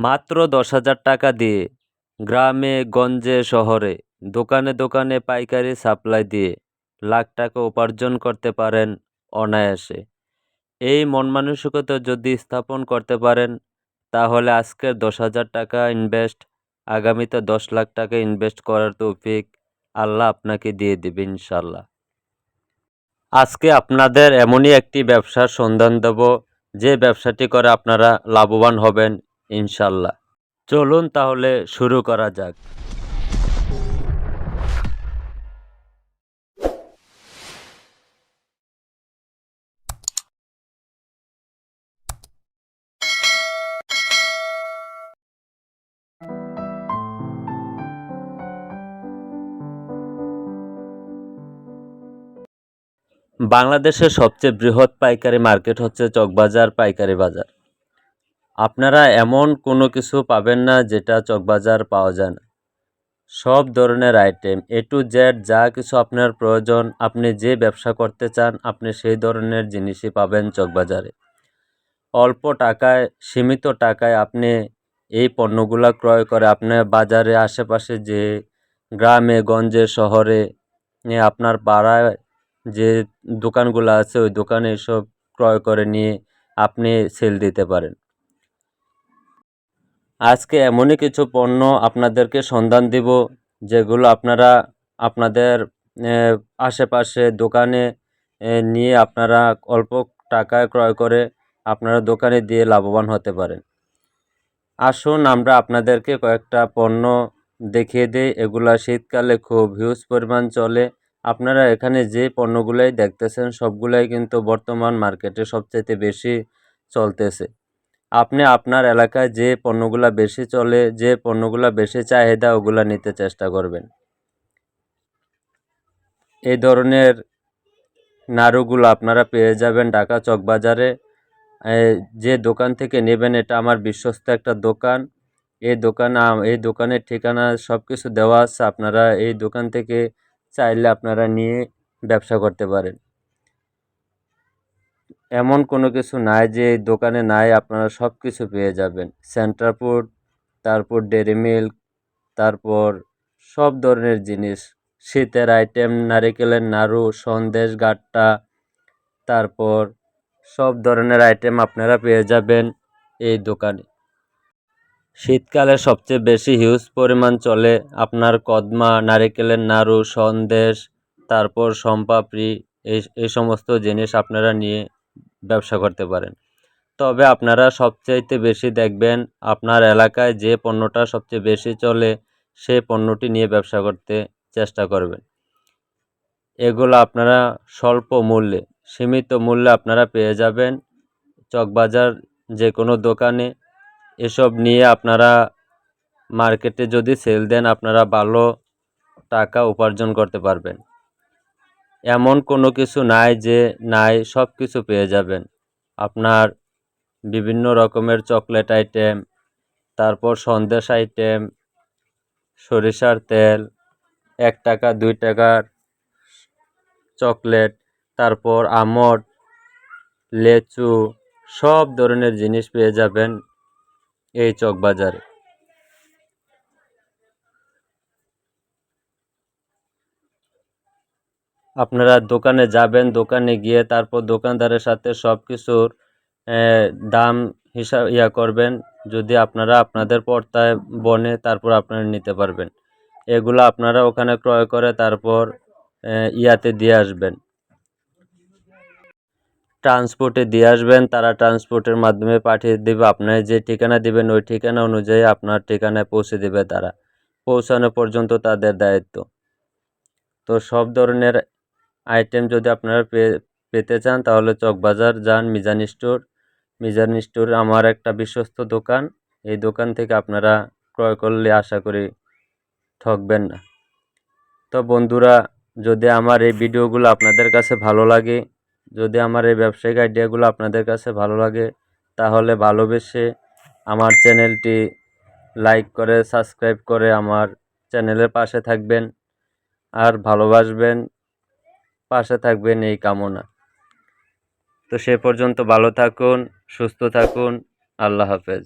মাত্র দশ হাজার টাকা দিয়ে, গ্রামে, গঞ্জে, শহরে, দোকানে দোকানে পাইকারি সাপ্লাই দিয়ে লাখ টাকা উপার্জন করতে পারেন অনায়াসে। এই মন মানসিকতা যদি স্থাপন করতে পারেন, তাহলে আজকে দশ হাজার টাকা ইনভেস্ট আগামীতে দশ লাখ টাকা ইনভেস্ট করার তৌফিক আল্লাহ আপনাকে দিয়ে দেবে ইনশাল্লাহ আজকে আপনাদের এমনই একটি ব্যবসার সন্ধান দেব, যে ব্যবসাটি করে আপনারা লাভবান হবেন ইনশাল্লাহ। চলুন তাহলে শুরু করা যাক। বাংলাদেশের সবচেয়ে বৃহৎ পাইকারি মার্কেট হচ্ছে চকবাজার পাইকারি বাজার। আপনারা এমন কোনো কিছু পাবেন না যেটা চকবাজার পাওয়া যায় না। সব ধরনের আইটেম এ টু জেড যা কিছু আপনার প্রয়োজন, আপনি যে ব্যবসা করতে চান, আপনি সেই ধরনের জিনিসই পাবেন চকবাজারে। অল্প টাকায়, সীমিত টাকায় আপনি এই পণ্যগুলো ক্রয় করে আপনার বাজারে, আশেপাশে যে গ্রামে, গঞ্জে, শহরে আপনার পাড়ায় যে দোকানগুলো আছে, ওই দোকানে এসব ক্রয় করে নিয়ে আপনি সেল দিতে পারেন। আজকে এমনই কিছু পণ্য আপনাদেরকে সন্ধান দিব, যেগুলো আপনারা আপনাদের আশেপাশে দোকানে নিয়ে আপনারা অল্প টাকায় ক্রয় করে আপনারা দোকানে দিয়ে লাভবান হতে পারেন। আসুন আমরা আপনাদেরকে কয়েকটা পণ্য দেখিয়ে দিই, এগুলা শীতকালে খুব হিউজ পরিমাণ চলে। আপনারা এখানে যে পণ্যগুলাই দেখতেছেন, সবগুলাই কিন্তু বর্তমান মার্কেটে সবচাইতে বেশি চলতেছে। আপনি আপনার এলাকায় যে পণ্যগুলো বেশি চলে, যে পণ্যগুলো বেশি চাহিদা, ওগুলো নিতে চেষ্টা করবেন। এই ধরনের নাড়ুগুলো আপনারা পেয়ে যাবেন ঢাকা চকবাজারে। যে দোকান থেকে নেবেন, এটা আমার বিশ্বস্ত একটা দোকান। এই দোকান, এই দোকানের ঠিকানা সব কিছু দেওয়া আছে। আপনারা এই দোকান থেকে চাইলে আপনারা নিয়ে ব্যবসা করতে পারেন। এমন কোনো কিছু নাই যে এই দোকানে নাই, আপনারা সব কিছু পেয়ে যাবেন। সেন্টার ফুড তারপর ডেরি মিল্ক তারপর সব ধরনের জিনিস। শীতের আইটেম নারিকেলের নাড়ু, সন্দেশ, গাট্টা, তারপর সব ধরনের আইটেম আপনারা পেয়ে যাবেন এই দোকানে। শীতকালে সবচেয়ে বেশি হিউজ পরিমাণ চলে আপনার কদমা, নারিকেলের নাড়ু, সন্দেশ, তারপর সম্পাপড়ি, এই এই সমস্ত জিনিস আপনারা নিয়ে ব্যবসা করতে পারেন। তবে আপনারা সবচাইতে বেশি দেখবেন আপনার এলাকায় যে পণ্যটা সবচেয়ে বেশি চলে সেই পণ্যটি নিয়ে ব্যবসা করতে চেষ্টা করবেন। এগুলো আপনারা স্বল্প মূল্যে, সীমিত মূল্যে আপনারা পেয়ে যাবেন চকবাজার যে কোনো দোকানে। এসব নিয়ে আপনারা মার্কেটে যদি সেল দেন, আপনারা ভালো টাকা উপার্জন করতে পারবেন। এমন কোনো কিছু নাই যে নাই সব কিছু পেয়ে যাবেন। আপনার বিভিন্ন রকমের চকলেট আইটেম, তারপর সন্দেশ আইটেম, সরিষার তেল, এক টাকা, দুই টাকার চকলেট, তারপর আমট, লেচু, সব ধরনের জিনিস পেয়ে যাবেন এই চকবাজারে। আপনারা দোকানে যাবেন, দোকানে গিয়ে তারপর দোকানদারের সাথে সব কিছুর দাম হিসাব, ইয়া করবেন। যদি আপনারা আপনাদের পর্তায় বনে তারপর আপনারা নিতে পারবেন। এগুলো আপনারা ওখানে ক্রয় করে তারপর ইয়াতে দিয়ে আসবেন। ট্রান্সপোর্টে দিয়ে আসবেন, তারা ট্রান্সপোর্টের মাধ্যমে পাঠিয়ে দেবে। আপনার যে ঠিকানা দিবেন, ওই ঠিকানা অনুযায়ী আপনার ঠিকানায় পৌঁছে দেবে তারা। পৌঁছানো পর্যন্ত তাদের দায়িত্ব। তো সব ধরনের আইটেম যদি আপনারা পেতে চান, তাহলে চকবাজার যান, মিজান স্টোর। মিজান স্টোর আমার একটা বিশ্বস্ত দোকান। এই দোকান থেকে আপনারা ক্রয় করলে আশা করি ঠকবেন না। তো বন্ধুরা, যদি আমার এই ভিডিওগুলো আপনাদের কাছে ভালো লাগে, যদি আমার এই ব্যবসায়িক আইডিয়াগুলো আপনাদের কাছে ভালো লাগে, তাহলে ভালোবেসে আমার চ্যানেলটি লাইক করে, সাবস্ক্রাইব করে আমার চ্যানেলের পাশে থাকবেন। আর ভালোবাসবেন পাশে থাকবেন এই কামনা। তো সে পর্যন্ত ভালো থাকুন সুস্থ থাকুন আল্লাহ হাফেজ।